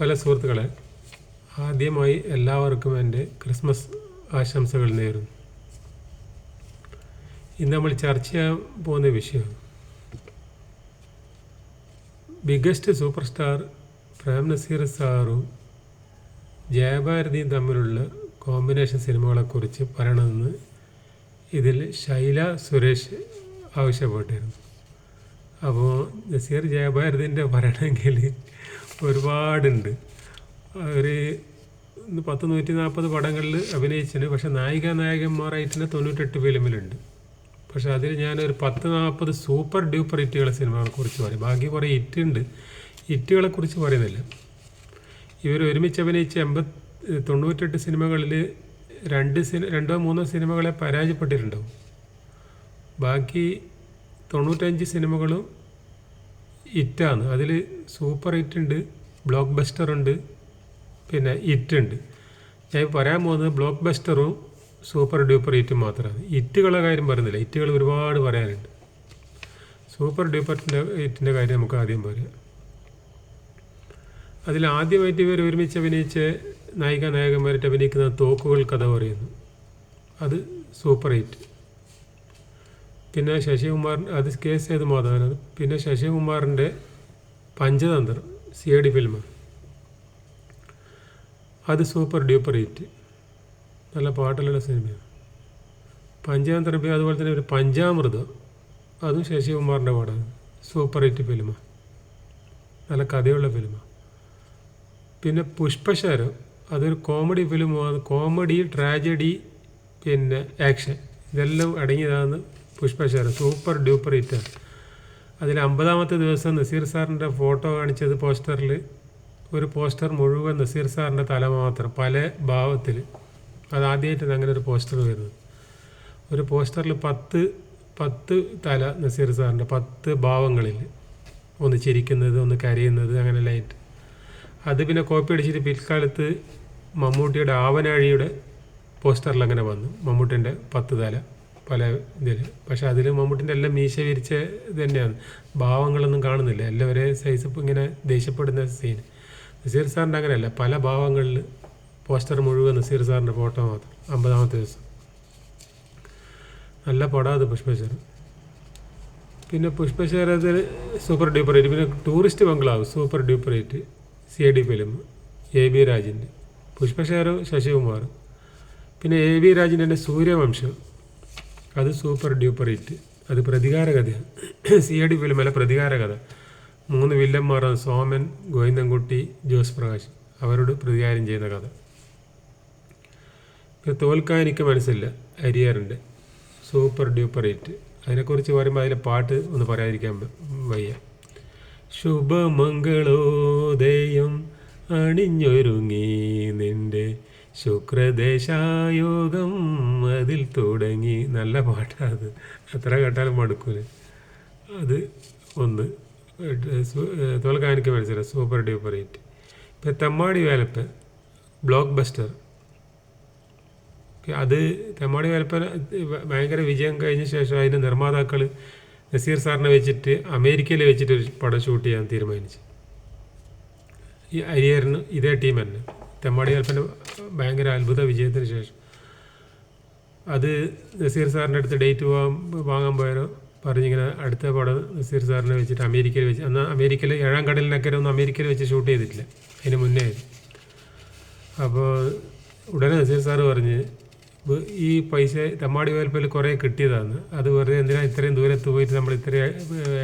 Hello സുഹൃത്തുക്കളെ ആദ്യമായി എല്ലാവർക്കും എന്റെ ക്രിസ്മസ് ആശംസകൾ നേരുന്നു. ഇന്ന് നമ്മൾ ചർച്ച ചെയ്യാൻ പോകുന്ന വിഷയം biggest super star Prem Nazir സാറും ജയഭാരതിയും തമ്മിലുള്ള കോമ്പിനേഷൻ സിനിമകളെക്കുറിച്ച് പറയണമെന്ന് ഇതിൽ ശൈല സുരേഷ് ആവശ്യപ്പെട്ടിരുന്നു. അപ്പോൾ നസീർ ജയഭാരതിന്റെ പറയണമെങ്കിൽ ഒരുപാടുണ്ട്. ഒരു പത്ത് നൂറ്റി നാൽപ്പത് പടങ്ങളിൽ അഭിനയിച്ചിട്ടുണ്ട് പക്ഷേ നായിക നായകന്മാരായിട്ട് തന്നെ തൊണ്ണൂറ്റെട്ട് ഫിലിമിലുണ്ട്. പക്ഷേ അതിൽ ഞാനൊരു പത്ത് നാൽപ്പത് സൂപ്പർ ഡ്യൂപ്പർ ഹിറ്റുകളെ സിനിമകളെ കുറിച്ച് പറയും. ബാക്കി കുറേ ഹിറ്റുണ്ട്. ഇറ്റുകളെ കുറിച്ച് പറയുന്നില്ല. ഇവർ ഒരുമിച്ച് അഭിനയിച്ച എൺപത് തൊണ്ണൂറ്റെട്ട് സിനിമകളിൽ രണ്ട് സിനി രണ്ടോ മൂന്നോ സിനിമകളെ പരാജയപ്പെട്ടിട്ടുണ്ടാവും. ബാക്കി തൊണ്ണൂറ്റഞ്ച് സിനിമകളും ഹിറ്റാണ്. അതിൽ സൂപ്പർ ഹിറ്റ് ഉണ്ട് ബ്ലോക്ക് ബസ്റ്റർ ഉണ്ട് പിന്നെ ഇറ്റ് ഉണ്ട് ഞാൻ പറയാൻ പോകുന്നത് ബ്ലോക്ക് ബസ്റ്ററും സൂപ്പർ ഡ്യൂപ്പർ ഹിറ്റും മാത്രമാണ്. ഇറ്റുകളുടെ കാര്യം പറയുന്നില്ല. ഇറ്റുകൾ ഒരുപാട് പറയാനുണ്ട്. സൂപ്പർ ഡ്യൂപ്പറിന്റെ ഹിറ്റിന്റെ കാര്യം നമുക്ക് ആദ്യം പറയാം. അതിൽ ആദ്യമായിട്ട് ഇവർ ഒരുമിച്ച് അഭിനയിച്ച നായിക നായകന്മാരായിട്ട് അഭിനയിക്കുന്ന തോക്കുകൾ കഥ പറയുന്നു. അത് സൂപ്പർ ഹിറ്റ്. പിന്നെ ശശികുമാർ അത് കെ സേതു മാധവനാണ് പിന്നെ ശശികുമാറിന്റെ Panchatantram C I D film. അത് സൂപ്പർ ഡ്യൂപ്പർ ഹിറ്റ്. നല്ല പാട്ടുള്ള സിനിമയാണ്. പഞ്ചതന്ത്രം അതുപോലെ തന്നെ ഒരു പഞ്ചാമൃതം. അതും ശശികുമാറിന്റെ പാടാണ്. സൂപ്പർ ഹിറ്റ് ഫിലിമാണ്. നല്ല കഥയുള്ള ഫിലിമാണ്. പിന്നെ പുഷ്പശരം അതൊരു കോമഡി ഫിലിമാണ്. കോമഡി ട്രാജഡി പിന്നെ ആക്ഷൻ. ഇതെല്ലാം അടങ്ങിയതാണ് പുഷ്പശരം സൂപ്പർ ഡ്യൂപ്പർ ഹിറ്റാണ് അതിൽ അമ്പതാമത്തെ ദിവസം നസീർ സാറിന്റെ ഫോട്ടോ കാണിച്ചത് പോസ്റ്ററിൽ ഒരു പോസ്റ്റർ മുഴുവൻ നസീർ സാറിന്റെ തല മാത്രം പല ഭാവത്തിൽ അത് ആദ്യമായിട്ടാണ് അങ്ങനെ ഒരു പോസ്റ്റർ വരുന്നത്. ഒരു പോസ്റ്ററിൽ പത്ത് പത്ത് തല നസീർ സാറിന്റെ പത്ത് ഭാവങ്ങളിൽ ഒന്ന് ചിരിക്കുന്നത് ഒന്ന് കരയുന്നത് അങ്ങനെ ലൈറ്റ്. അത് പിന്നെ കോപ്പി അടിച്ചിട്ട് പിൽക്കാലത്ത് മമ്മൂട്ടിയുടെ ആവനാഴിയുടെ പോസ്റ്ററിൽ അങ്ങനെ വന്നു. മമ്മൂട്ടിന്റെ പത്ത് തല. പല ഇതിൽ പക്ഷെ അതിൽ മമ്മൂട്ടിന്റെ എല്ലാം മീശ വിരിച്ച ഇത് തന്നെയാണ്. ഭാവങ്ങളൊന്നും കാണുന്നില്ല. എല്ലാം ഒരേ സൈസ് ഇങ്ങനെ ദേഷ്യപ്പെടുന്ന സീൻ നസീർ സാറിന്റെ അങ്ങനെയല്ല. പല ഭാവങ്ങളിൽ പോസ്റ്റർ മുഴുവൻ നസീർ സാറിന്റെ ഫോട്ടോ മാത്രം. അമ്പതാമത്തെ ദിവസം. നല്ല പടം അത് പിന്നെ പുഷ്പശരത്തിൽ സൂപ്പർ ഡ്യൂപ്പർ ഹൈറ്റ് പിന്നെ tourist bungalow super duper hit C A D film A B രാജിന്റെ Pushpasharam Sasikumar. പിന്നെ എ ബി രാജിന്റെ സൂര്യവംശം. അത് സൂപ്പർ ഡ്യൂപ്പർ ഹിറ്റ്. അത് പ്രതികാര കഥയാണ് സി എ ഡി അല്ല പ്രതികാര കഥ മൂന്ന് വില്ലന്മാരാണ് സോമൻ ഗോവിന്ദൻകുട്ടി ജോസ് പ്രകാശ്. അവരോട് പ്രതികാരം ചെയ്യുന്ന കഥ. പിന്നെ തോൽക്കാൻ എനിക്ക് മനസ്സില്ല. അരിയാറിന്റെ സൂപ്പർ ഡ്യൂപ്പർ ഹിറ്റ്. അതിനെക്കുറിച്ച് പറയുമ്പോൾ അതിലെ പാട്ട് ഒന്ന് പറയാതിരിക്കാൻ വയ്യ. ശുഭമംഗളോദയം അണിഞ്ഞൊരുങ്ങി നിന്റെ ശുക്രദേശായോഗം അതിൽ തുടങ്ങി. നല്ല പാട്ടാണ് അത്. എത്ര കേട്ടാലും മടുക്കൂല. അത് ഒന്ന് തോൽക്കാനിക്ക് മനസ്സിലായി സൂപ്പർ ഡ്യൂപ്പർ ഹിറ്റ്. ഇപ്പം തെമ്മാടി വേലപ്പ് ബ്ലോക്ക് ബസ്റ്റർ. അത് തെമ്മാടി വേലപ്പൻ ഭയങ്കര വിജയം കഴിഞ്ഞ ശേഷം അതിന്റെ നിർമ്മാതാക്കൾ നസീർ സാറിനെ വെച്ചിട്ട് അമേരിക്കയിൽ വെച്ചിട്ട് ഒരു പടം ഷൂട്ട് ചെയ്യാൻ തീരുമാനിച്ചു. ഈ അരിയറിന് ഇതേ ടീം തന്നെ. തെമ്മാടി വേലപ്പന്റെ ഭയങ്കര അത്ഭുത വിജയത്തിന് ശേഷം. അത് നസീർ സാറിന്റെ അടുത്ത് ഡേറ്റ് പോകാൻ വാങ്ങാൻ പോയാലോ? പറഞ്ഞിങ്ങനെ അടുത്ത പടം നസീർ സാറിനെ വെച്ചിട്ട് അമേരിക്കയിൽ വെച്ച് എന്നാൽ അമേരിക്കയിൽ ഏഴാം കടലിനക്കരെ ഒന്നും അമേരിക്കയിൽ വെച്ച് ഷൂട്ട് ചെയ്തിട്ടില്ല. അതിന് മുന്നേ. അപ്പോൾ ഉടനെ നസീർ സാറ് പറഞ്ഞ് ഈ പൈസ തെമ്മാടി വേൽപ്പയിൽ കുറേ കിട്ടിയതാണ്. അത് വെറുതെ എന്തിനാ ഇത്രയും ദൂരത്ത് പോയിട്ട് നമ്മൾ ഇത്രയും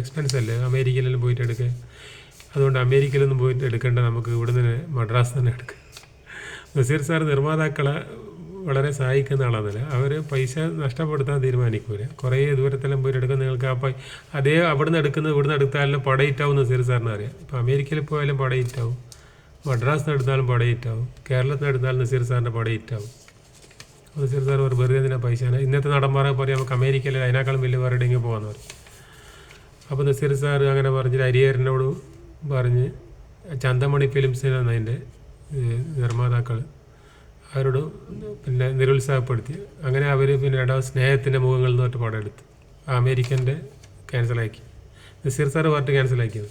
എക്സ്പെൻസ് അല്ലേ? അമേരിക്കയിലെല്ലാം പോയിട്ട് എടുക്കുക അതുകൊണ്ട് അമേരിക്കയിലൊന്നും പോയിട്ട് എടുക്കേണ്ട നമുക്ക് ഇവിടെ നിന്ന് മദ്രാസ് തന്നെ എടുക്കുക നസീർ സാർ നിർമ്മാതാക്കളെ വളരെ സഹായിക്കുന്ന ആളാന്നല്ല. അവർ പൈസ നഷ്ടപ്പെടുത്താൻ തീരുമാനിക്കൂല. കുറേ ദൂരത്തെല്ലാം പോയിട്ട് എടുക്കുന്ന നിങ്ങൾക്ക് ആ അതേ അവിടെ നിന്ന് എടുക്കുന്നത് ഇവിടെ നിന്ന് എടുത്താലും പടയിറ്റാവും നസീർ സാറിന് അറിയാം. ഇപ്പോൾ അമേരിക്കയിൽ പോയാലും പടയിറ്റാവും മദ്രാസിൽ നിന്ന് എടുത്താലും പടയിറ്റാവും കേരളത്തിൽ നിന്ന് എടുത്താലും നസീർ സാറിന്റെ പടയിറ്റാവും നസീർ സാർ ഒരു വെറുതെ എന്തിനാ പൈസ? ഇന്നത്തെ നടന്മാരെ പറയും നമുക്ക് അമേരിക്കയിൽ അതിനേക്കാളും വലിയ വേറെ എവിടെയെങ്കിലും പോകാമെന്ന് പറയും. അപ്പോൾ നസീർ സാർ അങ്ങനെ പറഞ്ഞിട്ട് അരിയറിനോട് പറഞ്ഞ് ചന്തമണി ഫിലിംസിനാണ് അതിന്റെ നിർമ്മാതാക്കൾ അവരോട് പിന്നെ നിരുത്സാഹപ്പെടുത്തി. അങ്ങനെ അവർ പിന്നെ രണ്ടാമത് സ്നേഹത്തിന്റെ മുഖങ്ങൾ എന്ന് പറഞ്ഞിട്ട് പടം എടുത്തു അമേരിക്കന്റെ ക്യാൻസലാക്കി. നസീർ സാറ് പാർട്ടി ക്യാൻസലാക്കിയത്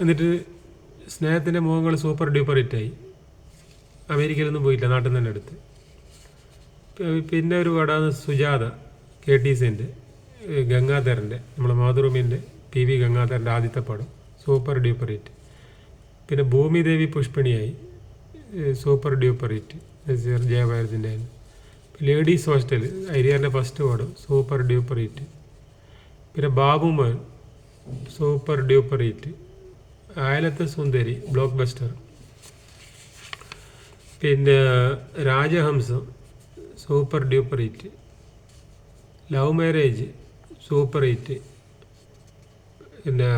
എന്നിട്ട് സ്നേഹത്തിന്റെ മുഖങ്ങൾ സൂപ്പർ ഡ്യൂപ്പർ ഹിറ്റായി. അമേരിക്കയിലൊന്നും പോയില്ല നാട്ടിൽ നിന്ന് തന്നെ എടുത്ത്. പിന്നെ ഒരു പടമാണ് സുജാത കെ ടി സിന്റെ ഗംഗാധരന്റെ നമ്മളെ മാതൃഭൂമിന്റെ പി വി ഗംഗാധരന്റെ ആദ്യത്തെ പടം. Super duper hit. പിന്നെ Bhoomidevi പുഷ്പിണിയായി. Super duper hit. Naseer ജയഭാരതിന്റെ ladies hostel ഹരിയാറിന്റെ first ward super duper hit. പിന്നെ ബാബുമോൻ സൂപ്പർ ഡ്യൂപ്പർ ഹിറ്റ്. ആയലത്തെ സുന്ദരി ബ്ലോക്ക് ബസ്റ്റർ. പിന്നെ Rajahamsam super duper hit. Love marriage super hit. പിന്നെ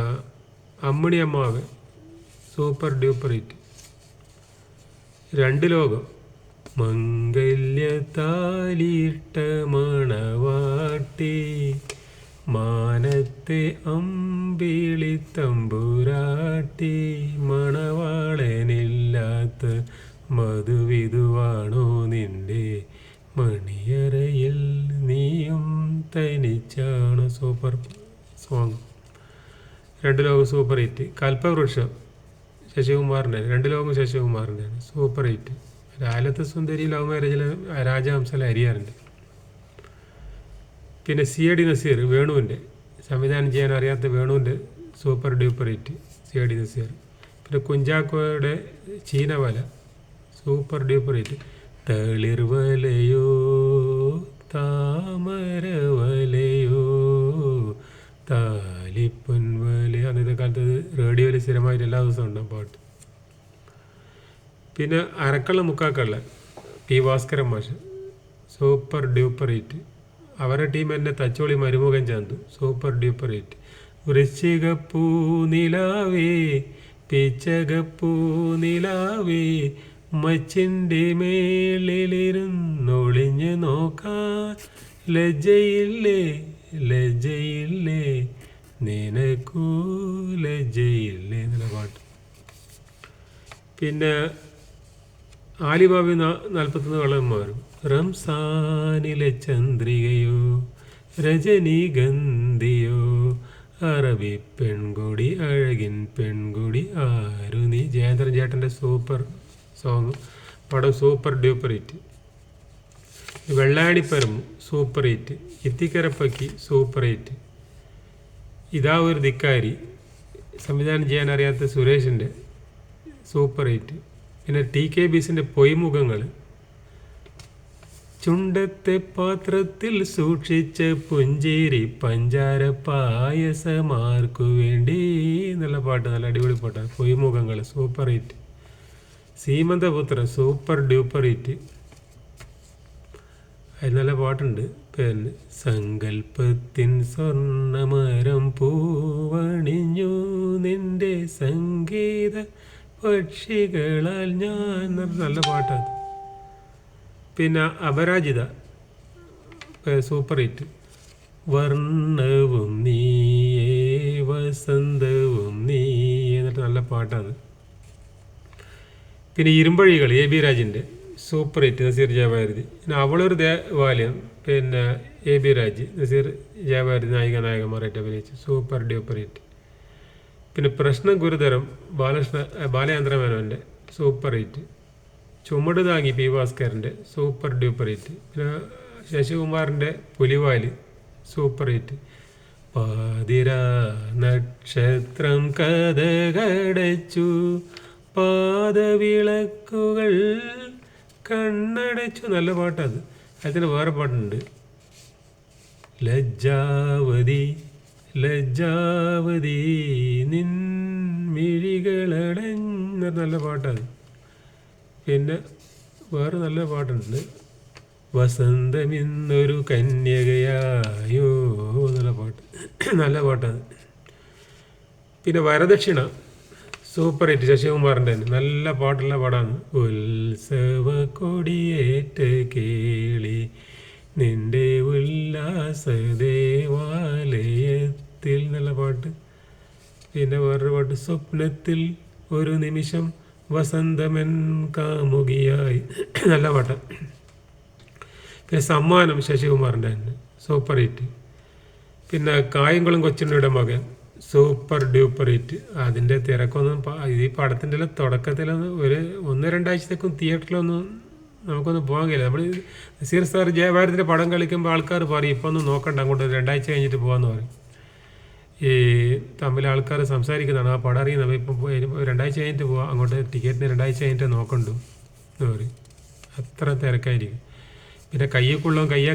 അമ്മിണി അമ്മാവ് സൂപ്പർ ഡ്യൂപ്പർ ഹിറ്റ്. രണ്ട് ലോകം. മംഗല്യ താലിട്ട മണവാട്ടി മാനത്തെ അമ്പിളി തമ്പുരാട്ടി മണവാളനില്ലാത്ത മധുവിധുവാണോ നിന്റെ മണിയറയിൽ നീയും തനിച്ചാണ് സൂപ്പർ സോങ്. രണ്ട് ലോകം സൂപ്പർ ഹിറ്റ്. കൽപ്പവൃക്ഷം. ശശികുമാറിന്റെ രണ്ട് ലോകം ശശികുമാറിന്റെയാണ് സൂപ്പർ ഹിറ്റ് രാലത്ത് സുന്ദരി ലവ് മാരേജിൽ രാജഹംസല അരിയാറുണ്ട്. പിന്നെ സി എ ഡി നസീർ വേണുവിന്റെ സംവിധാനം ചെയ്യാൻ അറിയാത്ത വേണുവിന്റെ super duper hit C I D Nazir. പിന്നെ കുഞ്ചാക്കോയുടെ ചീനവല സൂപ്പർ ഡ്യൂപ്പർ ഹിറ്റ് തളിർവലയോ താമരവലയോ താലിപ്പൊൻവലയോ അന്നത്തെ കാലത്ത് റേഡിയോയിൽ സ്ഥിരമായിട്ട് എല്ലാ ദിവസവും ഉണ്ടാകും പാട്ട് പിന്നെ അരക്കള്ള മുക്കാക്കള്ള പി ഭാസ്കരൻ മാഷ്. Super duper hit. അവരുടെ ടീം എന്നെ Thacholi Marumakan Chandu. Super duper hit. വൃശ്ചികപ്പൂ നിലാവേ പിച്ചകപ്പൂ നിലാവേ മച്ചിന്റെ മേളിലിരുന്നൊളിഞ്ഞ് നോക്കാൻ ലജ്ജയില്ലേ ലജ്ജയില്ലേ. നിനക്കൂ ലജ്ജയില്ലേ എന്നുള്ള പാട്ട്. പിന്നെ ആലിബാബി നാൽപ്പത്തൊന്ന് വെള്ളം മാറും റംസാനിലെ ചന്ദ്രികയോ രജനീഗന്ധിയോ അറബി പെൺകുടി അഴകിൻ പെൺകുടി ആരു നീ ജയേന്ദ്രൻ ചേട്ടന്റെ സൂപ്പർ സോങ് പടം super duper hit Velladiparambu super hit Ithikkarapakki super hit ഇതാ ഒരു ധിക്കാരി. സംവിധാനം ചെയ്യാൻ അറിയാത്ത സുരേഷിന്റെ സൂപ്പർ ഹിറ്റ്. പിന്നെ ടി കെ ബീസിന്റെ പൊയ്മുഖങ്ങൾ. ചുണ്ടത്തെ പാത്രത്തിൽ സൂക്ഷിച്ച പുഞ്ചേരി പഞ്ചാര പായസമാർക്കു വേണ്ടി എന്നുള്ള പാട്ട് നല്ല അടിപൊളി പാട്ടാണ് പൊയ്മുഖങ്ങൾ super hit. സീമന്തപുത്ര super duper hit. അതിൽ നല്ല പാട്ടുണ്ട്. പിന്നെ സങ്കൽപ്പത്തിൻ സ്വർണമരം പൂവണിഞ്ഞു നിന്റെ സംഗീത പക്ഷികളാൽ ഞാൻ നല്ല പാട്ടാണ് പിന്നെ അപരാജിത സൂപ്പർ ഹിറ്റ്. വർണവും നീയേ വസന്തവും നീ എന്നിട്ട് നല്ല പാട്ടാണ് പിന്നെ ഇരുമ്പഴികൾ A B രാജിന്റെ. Super hit Nazir Jayabharathi. പിന്നെ അവളൊരു ദേവാലയം പിന്നെ എ ബി രാജ്. നസീർ ജയഭാരതി നായിക നായകന്മാരായിട്ട് അഭിനയിച്ചു. Super duper hit. പിന്നെ പ്രശ്നം ഗുരുതരം. ബാലകൃഷ്ണ ബാലചന്ദ്ര മേനോന്റെ സൂപ്പർ ഹിറ്റ്. ചുമട് താങ്ങി പി ഭാസ്കറിന്റെ സൂപ്പർ ഡ്യൂപ്പർ ഹിറ്റ്. പിന്നെ ശശികുമാറിന്റെ പുലിവാലി സൂപ്പർ ഹിറ്റ്. പാതിര നക്ഷത്രം കഥകടച്ചു പാദവിളക്കുകൾ കണ്ണടച്ചു. നല്ല പാട്ടത്. അതിന് വേറെ പാട്ടുണ്ട്. ലജ്ജാവതി ലജ്ജാവതി നിൻ മിഴികളടഞ്ഞ നല്ല പാട്ടാണ് പിന്നെ വേറെ നല്ല പാട്ടുണ്ട്. വസന്തമിന്നൊരു കന്യകയായോ എന്നുള്ള പാട്ട്. നല്ല പാട്ടാണ് പിന്നെ വരദക്ഷിണ. സൂപ്പർ ഹിറ്റ് ശശികുമാറിന്റെ തന്നെ. നല്ല പാട്ടുള്ള പാടാണ് ഉത്സവ കൊടിയേറ്റ് കേളി നിന്റെ ഉല്ലാസ ദേവാലയത്തിൽ എന്നുള്ള പാട്ട്. പിന്നെ വേറൊരു പാട്ട് സ്വപ്നത്തിൽ ഒരു നിമിഷം വസന്തമൻ കാമുകിയായി. നല്ല പാട്ട്. പിന്നെ സമ്മാനം ശശികുമാറിന്റെ തന്നെ. Super hit. പിന്നെ കായംകുളം കൊച്ചിന്റെ മകൻ. സൂപ്പർ ഡ്യൂപ്പർ ഹിറ്റ് അതിന്റെ തിരക്കൊന്നും ഈ പടത്തിന്റെ തുടക്കത്തിലൊന്നും ഒരു ഒന്ന് രണ്ടാഴ്ചത്തേക്കും തിയേറ്ററിലൊന്നും നമുക്കൊന്നും പോകാൻ കഴിയില്ല. നമ്മൾ നസീർ സാർ ജയഭാരതിന്റെ പടം കളിക്കുമ്പോൾ ആൾക്കാർ പറയും ഇപ്പോൾ ഒന്നും നോക്കണ്ട അങ്ങോട്ട് രണ്ടാഴ്ച കഴിഞ്ഞിട്ട് പോകാമെന്ന് പറയും. ഈ തമ്മിൽ ആൾക്കാർ സംസാരിക്കുന്നതാണ് ആ പടം അറിയുന്നത് ഇപ്പോൾ രണ്ടാഴ്ച കഴിഞ്ഞിട്ട് പോകാം അങ്ങോട്ട് ടിക്കറ്റിന് രണ്ടാഴ്ച കഴിഞ്ഞിട്ട് നോക്കണ്ടു എന്ന് പറയും. അത്ര തിരക്കായിരിക്കും. പിന്നെ കയ്യക്കുള്ളം കയ്യ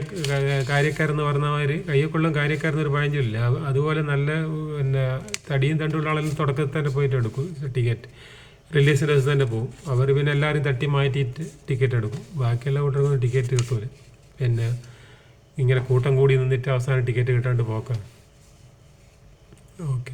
കാര്യക്കാരെന്ന് പറഞ്ഞ കയ്യക്കുള്ളം കാര്യക്കാരെന്നൊരു പഴഞ്ചൊല്ലില്ല അത് അതുപോലെ നല്ല പിന്നെ തടിയും തണ്ടുള്ള ആളെല്ലാം തുടക്കത്തിൽ തന്നെ പോയിട്ട് എടുക്കും ടിക്കറ്റ്. റിലീസ് ദിവസം തന്നെ പോകും അവർ പിന്നെ എല്ലാവരും തട്ടി മാറ്റിയിട്ട് ടിക്കറ്റ് എടുക്കും. ബാക്കിയെല്ലാം കൂട്ടർക്കൊന്നും ടിക്കറ്റ് കിട്ടൂല. പിന്നെ ഇങ്ങനെ കൂട്ടം കൂടി നിന്നിട്ട് അവസാനം ടിക്കറ്റ് കിട്ടാണ്ട് പോക്കാണ്. ഓക്കെ